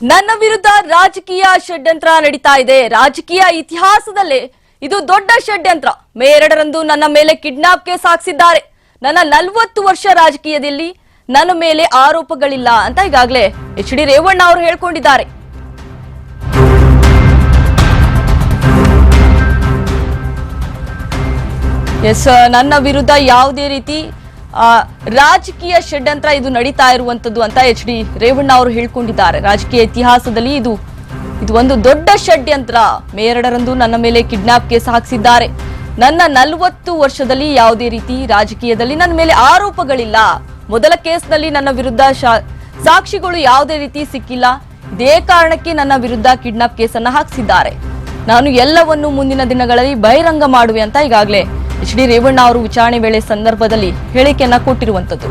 ನನ್ನ ವಿರುದ್ಧ ರಾಜಕೀಯ ಷಡ್ಯಂತ್ರ ನಡೀತಾ ಇದೆ. ರಾಜಕೀಯ ಇತಿಹಾಸದಲ್ಲೇ ಇದು ದೊಡ್ಡ ಷಡ್ಯಂತ್ರ. ಮೇ ಎರಡರಂದು ನನ್ನ ಮೇಲೆ ಕಿಡ್ನಾಪ್ ಕೇಸ್ ಹಾಕಿಸಿದ್ದಾರೆ. ನನ್ನ ನಲ್ವತ್ತು ವರ್ಷ ರಾಜಕೀಯದಲ್ಲಿ ನನ್ನ ಮೇಲೆ ಆರೋಪಗಳಿಲ್ಲ ಅಂತ ಈಗಾಗಲೇ ಎಚ್ ಡಿ ರೇವಣ್ಣ ಅವರು ಹೇಳ್ಕೊಂಡಿದ್ದಾರೆ. ಎಸ್ ನನ್ನ ವಿರುದ್ಧ ಯಾವುದೇ ರೀತಿ ರಾಜಕೀಯ ಷಡ್ಯಂತ್ರ ಇದು ನಡೀತಾ ಇರುವಂತದ್ದು ಅಂತ ಎಚ್ ಡಿ ರೇವಣ್ಣ ಅವರು ಹೇಳ್ಕೊಂಡಿದ್ದಾರೆ. ರಾಜಕೀಯ ಇತಿಹಾಸದಲ್ಲಿ ಇದು ಇದು ಒಂದು ದೊಡ್ಡ ಷಡ್ಯಂತ್ರ. ಮೇರಡರಂದು ನನ್ನ ಮೇಲೆ ಕಿಡ್ನಾಪ್ ಕೇಸ್ ಹಾಕಿಸಿದ್ದಾರೆ. ನನ್ನ ನಲವತ್ತು ವರ್ಷದಲ್ಲಿ ಯಾವುದೇ ರೀತಿ ರಾಜಕೀಯದಲ್ಲಿ ನನ್ನ ಮೇಲೆ ಆರೋಪಗಳಿಲ್ಲ. ಮೊದಲ ಕೇಸ್ನಲ್ಲಿ ನನ್ನ ವಿರುದ್ಧ ಸಾಕ್ಷಿಗಳು ಯಾವುದೇ ರೀತಿ ಸಿಕ್ಕಿಲ್ಲ. ಇದೇ ಕಾರಣಕ್ಕೆ ನನ್ನ ವಿರುದ್ಧ ಕಿಡ್ನಾಪ್ ಕೇಸನ್ನ ಹಾಕಿಸಿದ್ದಾರೆ. ನಾನು ಎಲ್ಲವನ್ನು ಮುಂದಿನ ದಿನಗಳಲ್ಲಿ ಬಹಿರಂಗ ಮಾಡುವೆ ಅಂತ ಈಗಾಗಲೇ ಎಚ್ ಡಿ ರೇವಣ್ಣ ಅವರು ವಿಚಾರಣೆ ವೇಳೆ ಸಂದರ್ಭದಲ್ಲಿ ಹೇಳಿಕೆಯನ್ನ ಕೊಟ್ಟಿರುವಂತದ್ದು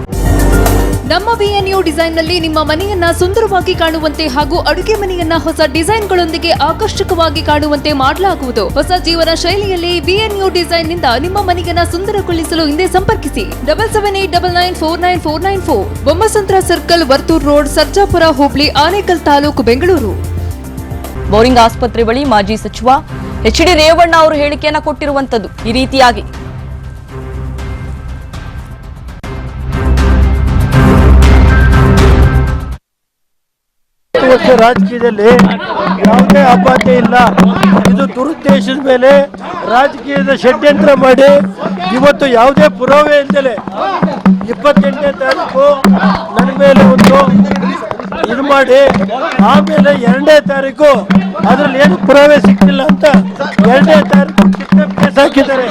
ನಮ್ಮ ಬಿಎನ್ಯು ಡಿಸೈನ್ನಲ್ಲಿ ನಿಮ್ಮ ಮನೆಯನ್ನ ಸುಂದರವಾಗಿ ಕಾಣುವಂತೆ ಹಾಗೂ ಅಡುಗೆ ಮನೆಯನ್ನ ಹೊಸ ಡಿಸೈನ್ಗಳೊಂದಿಗೆ ಆಕರ್ಷಕವಾಗಿ ಕಾಣುವಂತೆ ಮಾಡಲಾಗುವುದು. ಹೊಸ ಜೀವನ ಶೈಲಿಯಲ್ಲಿ ಬಿಎನ್ಯು ಡಿಸೈನ್ನಿಂದ ನಿಮ್ಮ ಮನೆಯನ್ನ ಸುಂದರಗೊಳಿಸಲು ಹಿಂದೆ ಸಂಪರ್ಕಿಸಿ. Double seven eight double nine four nine four nine four. Bommasandra circle Varthur road Sarjapura ಹೋಬಳಿ ಆನೇಕಲ್ ತಾಲೂಕು ಬೆಂಗಳೂರು. ಬೋರಿಂಗ್ ಆಸ್ಪತ್ರೆ ಬಳಿ ಮಾಜಿ ಸಚಿವ ಎಚ್ ಡಿ ರೇವಣ್ಣ ಅವರು ಹೇಳಿಕೆಯನ್ನ ಕೊಟ್ಟಿರುವಂತದ್ದು ಈ ರೀತಿಯಾಗಿ. ರಾಜಕೀಯದಲ್ಲಿ ಯಾವುದೇ ಅಪಾತೆ ಇಲ್ಲ. ಇದು ದುರುದ್ದೇಶದ ಮೇಲೆ ರಾಜಕೀಯದ ಷಡ್ಯಂತ್ರ ಮಾಡಿ ಇವತ್ತು ಯಾವುದೇ ಪುರಾವೆ ಇಲ್ದಲೆ ಇಪ್ಪತ್ತೆಂಟನೇ ತಾರೀಕು ನನ್ನ ಮೇಲೆ ಒಂದು ಇದು ಮಾಡಿ, ಆಮೇಲೆ ಎರಡನೇ ತಾರೀಕು ಅದ್ರಲ್ಲಿ ಏನು ಪುರಾವೆ ಸಿಕ್ಕಿಲ್ಲ ಅಂತ ಎರಡನೇ ತಾರೀಕು ಕೇಸ್ ಹಾಕಿದ್ದಾರೆ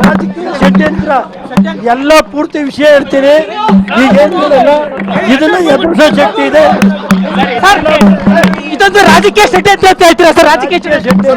ರಾಜಕೀಯ ಷಡ್ಯಂತ್ರ ಎಲ್ಲ ಪೂರ್ತಿ ವಿಷಯ ಹೇಳ್ತೀನಿ ಈಗ ಇದನ್ನ ಎದುರಿಸೋ ಶಕ್ತಿ ಇದೆ ಇದೊಂದು ರಾಜಕೀಯ ಷಡ್ಯಂತ್ರ ಅಂತ ಹೇಳ್ತೀರಾ ಸರ್ ರಾಜಕೀಯ ಷಡ್ಯಂತ್ರ